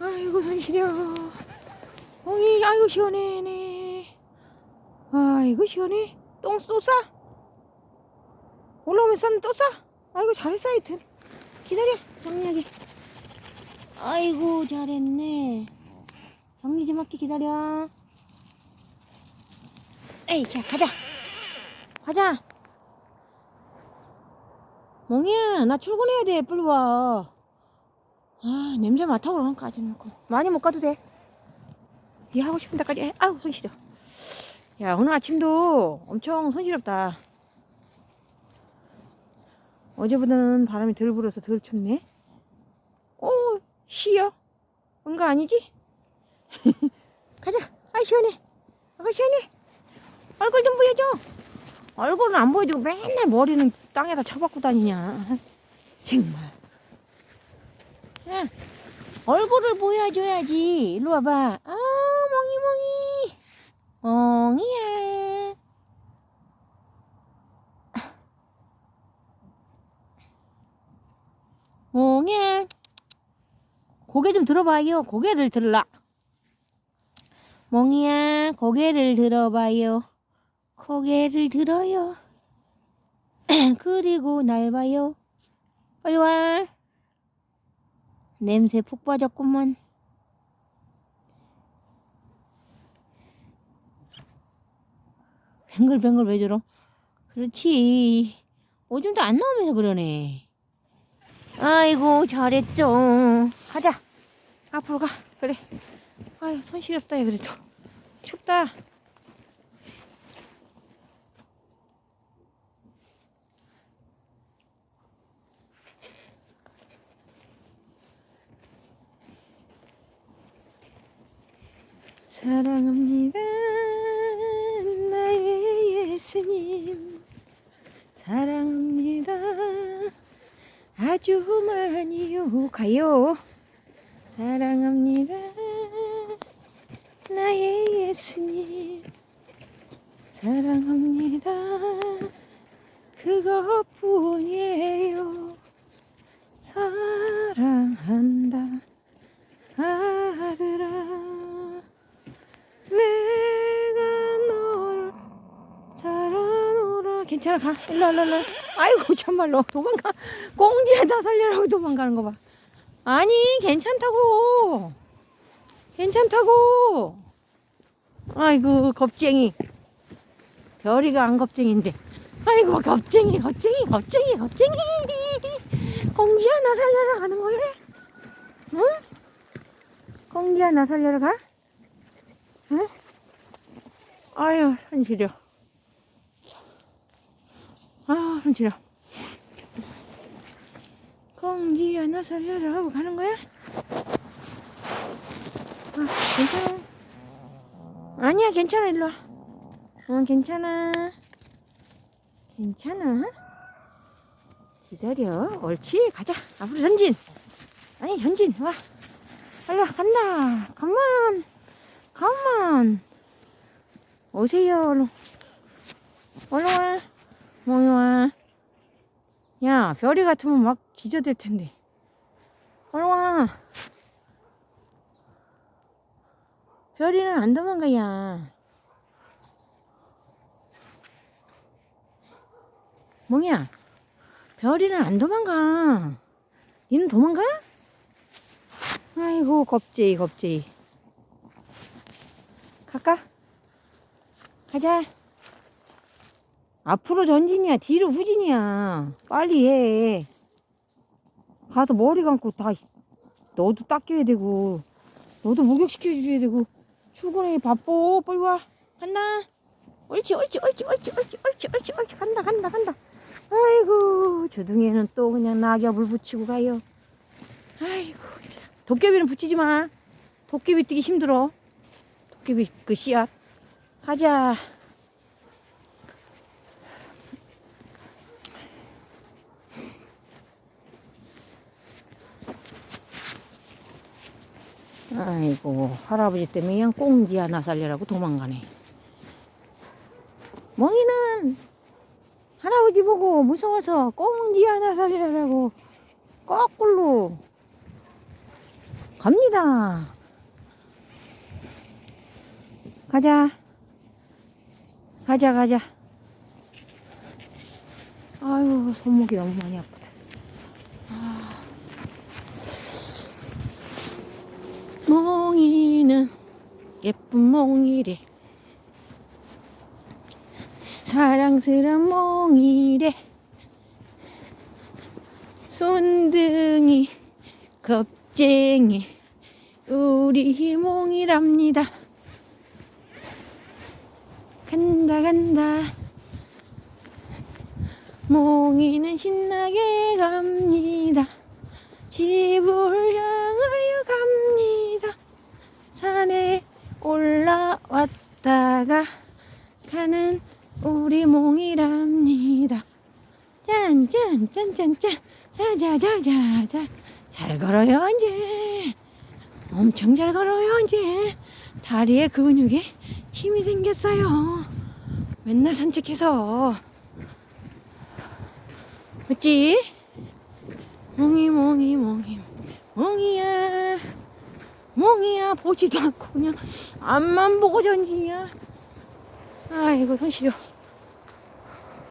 아이고 손 시려. 어이 아이고 시원해네. 아이고 시원해. 똥또 싸? 올라오면 쌌는 또 싸? 아이고 잘했어 하여튼. 기다려 정리하게. 아이고 잘했네. 정리 좀 할게 기다려. 에이 자 가자. 가자. 멍이야 나 출근해야 돼 빨리 와. 아 냄새 맡아고 그러니까 아직 놓고 많이 못 가도 돼. 네 하고 싶은 데까지 해. 아우 손 시려. 야 오늘 아침도 엄청 손시렵다. 어제보다는 바람이 덜 불어서 덜 춥네. 오 쉬어? 뭔거 아니지? 가자. 아 시원해. 아가 시원해. 얼굴 좀 보여줘. 얼굴은 안 보여주고 맨날 머리는 땅에다 쳐박고 다니냐. 정말. 야, 얼굴을 보여줘야지. 일로 와봐. 아, 멍이, 멍이. 멍이야. 멍이야. 고개 좀 들어봐요. 고개를 들라. 멍이야, 고개를 들어봐요. 고개를 들어요. 그리고 날 봐요. 빨리 와. 냄새 푹 빠졌구만. 뱅글뱅글 왜 저러? 그렇지. 오줌도 안 나오면서 그러네. 아이고, 잘했죠. 가자. 앞으로 가. 그래. 아유, 손 시렵다, 얘 그래도. 춥다. 사랑합니다. 나의 예수님. 사랑합니다. 아주 많이요. 가요. 사랑합니다. 나의 예수님. 사랑합니다. 그것뿐이에요. 사랑한다 아들아 내가 너를 사랑하라 괜찮아 가. 일로 일로 일로 아이고 참말로. 도망가. 꽁지에다 살려라고 도망가는 거 봐. 아니 괜찮다고. 괜찮다고. 아이고 겁쟁이. 별이가 안 겁쟁인데. 아이고 겁쟁이 겁쟁이 겁쟁이 겁쟁이. 공지 하나 살려라 가는 거야? 응? 공지 하나 살려라 가? 응? 아유, 손 시려. 시려. 공지 하나 살려라 하고 가는 거야? 아, 괜찮아. 아니야, 괜찮아, 일로 와. 응, 괜찮아. 괜찮아. 기다려. 옳지, 가자. 앞으로 전진. 아니, 전진, 와. 빨리 와, 간다. 가만. 가만. 오세요, 얼른. 얼른 와. 멍이 와. 야, 별이 같으면 막 기저될 텐데. 얼른 와. 별이는 안 도망가, 야. 멍이야. 별이는 안 도망가. 니는 도망가? 아이고, 겁쟁이, 겁쟁이. 갈까? 가자. 앞으로 전진이야, 뒤로 후진이야. 빨리 해. 가서 머리 감고 다, 너도 닦여야 되고, 너도 목욕시켜줘야 되고, 출근해, 바빠. 빨리 와. 간다. 옳지, 옳지, 옳지, 옳지, 옳지, 옳지, 옳지, 옳지. 간다, 간다, 간다. 아이고, 주둥이에는 또 그냥 낙엽을 붙이고 가요. 아이고, 참. 도깨비는 붙이지 마. 도깨비 뛰기 힘들어. 도깨비 그 씨앗. 가자. 아이고 할아버지 때문에 그냥 꽁지 하나 살려라고 도망가네. 멍이는 할아버지 보고 무서워서 꽁지 하나 살려라고 거꾸로 갑니다. 가자. 가자, 가자. 아유, 손목이 너무 많이 아프다. 아. 몽이는 예쁜 몽이래. 사랑스런 몽이래. 손등이 겁쟁이 우리 몽이랍니다. 간다 간다 몽이는 신나게 갑니다. 집을 향하여 갑니다. 산에 올라왔다가 가는 우리 몽이랍니다. 짠 짠 짠 짠 짠. 자 자 자 자 자. 잘 걸어요 이제. 엄청 잘 걸어요 이제. 다리에 근육에 힘이 생겼어요. 맨날 산책해서. 맞지? 몽이 몽이 몽이 몽이야 몽이야 보지도 않고 그냥 앞만 보고 전지냐 아이고 손 시려